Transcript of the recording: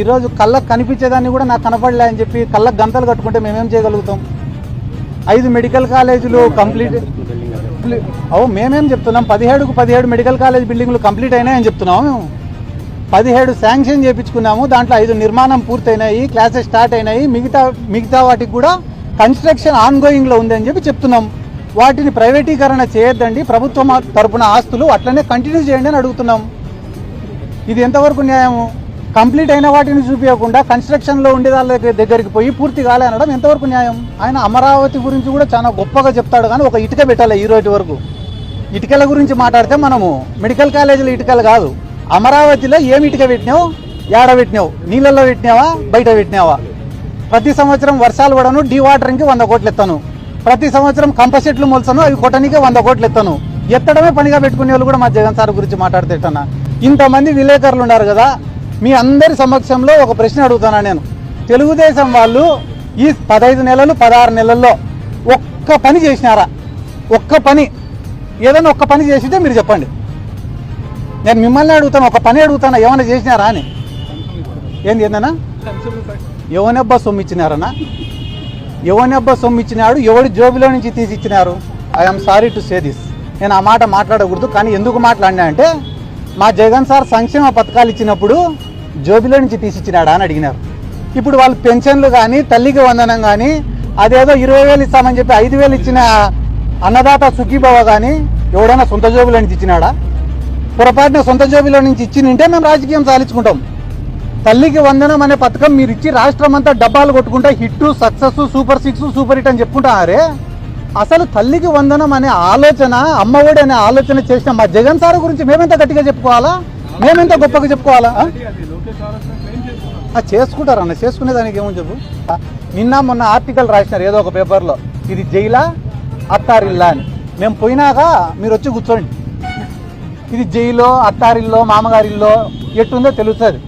ఈరోజు కళ్ళకు కనిపించేదాన్ని కూడా నాకు కనపడలే అని చెప్పి కళ్ళకు గంతలు కట్టుకుంటే మేమేం చేయగలుగుతాం? ఐదు మెడికల్ కాలేజీలు కంప్లీట్ అవు మేమేం చెప్తున్నాం? పదిహేడుకు పదిహేడు మెడికల్ కాలేజ్ బిల్డింగ్లు కంప్లీట్ అయినాయని చెప్తున్నాము మేము. పదిహేడు శాంక్షన్ చేయించుకున్నాము దాంట్లో ఐదు నిర్మాణం పూర్తయినాయి క్లాసెస్ స్టార్ట్ అయినాయి. మిగతా మిగతా వాటికి కూడా కన్స్ట్రక్షన్ ఆన్ గోయింగ్లో ఉంది అని చెప్పి చెప్తున్నాం. వాటిని ప్రైవేటీకరణ చేయొద్దండి. ప్రభుత్వం తరపున ఆస్తులు అట్లనే కంటిన్యూ చేయండి అని అడుగుతున్నాం. ఇది ఎంతవరకు న్యాయము? కంప్లీట్ అయిన వాటిని చూపించకుండా కన్స్ట్రక్షన్లో ఉండే వాళ్ళ దగ్గర- దగ్గరికి పోయి పూర్తి కాలే అనడం ఎంతవరకు న్యాయం? ఆయన అమరావతి గురించి కూడా చాలా గొప్పగా చెప్తాడు కానీ ఒక ఇటుక పెట్టాలి ఈ రోజు వరకు. ఇటుకల గురించి మాట్లాడితే మనము మెడికల్ కాలేజీలో ఇటుకలు కాదు. అమరావతిలో ఏమి ఇటుక పెట్టినావు? ఏడ పెట్టినావు? నీళ్ళల్లో పెట్టినావా? బయట పెట్టినావా? ప్రతి సంవత్సరం వర్షాలు పడను డీ వాటరింగ్కి వంద కోట్లు ఎత్తాను. ప్రతి సంవత్సరం కంప చెట్లు మొలసను అవి కొట్టనికే వంద కోట్లు ఎత్తాను. ఎత్తడమే పనిగా పెట్టుకునే వాళ్ళు కూడా మా జగన్ సార్ గురించి మాట్లాడితే ఇంతమంది విలేకరులు ఉన్నారు కదా మీ అందరి సమక్షంలో ఒక ప్రశ్న అడుగుతాను నేను? తెలుగుదేశం వాళ్ళు ఈ పదహైదు నెలలు పదహారు నెలల్లో ఒక్క పని చేసినారా? ఒక్క పని. ఏదైనా ఒక్క పని చేసింటే మీరు చెప్పండి. నేను మిమ్మల్ని అడుగుతాను ఒక పని అడుగుతాను? ఏమైనా చేసినారా అని? ఏంది ఏందన్నా? ఎవనబ్బా సొమ్ము ఇచ్చినారన్నా? ఎవనబ్బా సొమ్ము ఇచ్చినాడు? ఎవడి జోబిలో నుంచి తీసి ఇచ్చినారు? I'm sorry to say this నేను ఆ మాట మాట్లాడకూడదు కానీ ఎందుకు మాట్లాడినా అంటే మా జగన్ సార్ సంక్షేమ పథకాలు ఇచ్చినప్పుడు జోబిలో నుంచి తీసి ఇచ్చినాడా అని అడిగినారు. ఇప్పుడు వాళ్ళు పెన్షన్లు కానీ తల్లికి వందనం కానీ అదేదో ఇరవై వేలు ఇస్తామని చెప్పి ఐదు వేలు ఇచ్చిన అన్నదాత సుఖీభవ కానీ ఎవడైనా సొంత జోబిలో నుంచి ఇచ్చినాడా? పొరపాటున సొంత జోబిలో నుంచి ఇచ్చి నింటే మేము రాజకీయం సాధించుకుంటాం. తల్లికి వందనం అనే పథకం మీరు ఇచ్చి రాష్ట్రం అంతా డబ్బాలు కొట్టుకుంటా hit success super six super hit అని చెప్పుకుంటారే అసలు తల్లికి వందనం అనే ఆలోచన అమ్మఒడి అనే ఆలోచన చేసిన మా జగన్ సార్ గురించి మేమెంత గట్టిగా చెప్పుకోవాలా? మేమెంత గొప్పగా చెప్పుకోవాలా? ఆ? ఆ, చేసుకుంటారు అన్న? చేసుకునే దానికి ఏమని చెప్పు? నిన్న మొన్న ఆర్టికల్ రాసినారు ఏదో ఒక పేపర్లో ఇది జైలా అత్తారిల్లా అని. మేము పోయినాక మీరు వచ్చి కూర్చోండి. ఇది జైలో అత్తారిల్లో మామగారిల్లో ఎట్టుందో తెలుస్తుంది.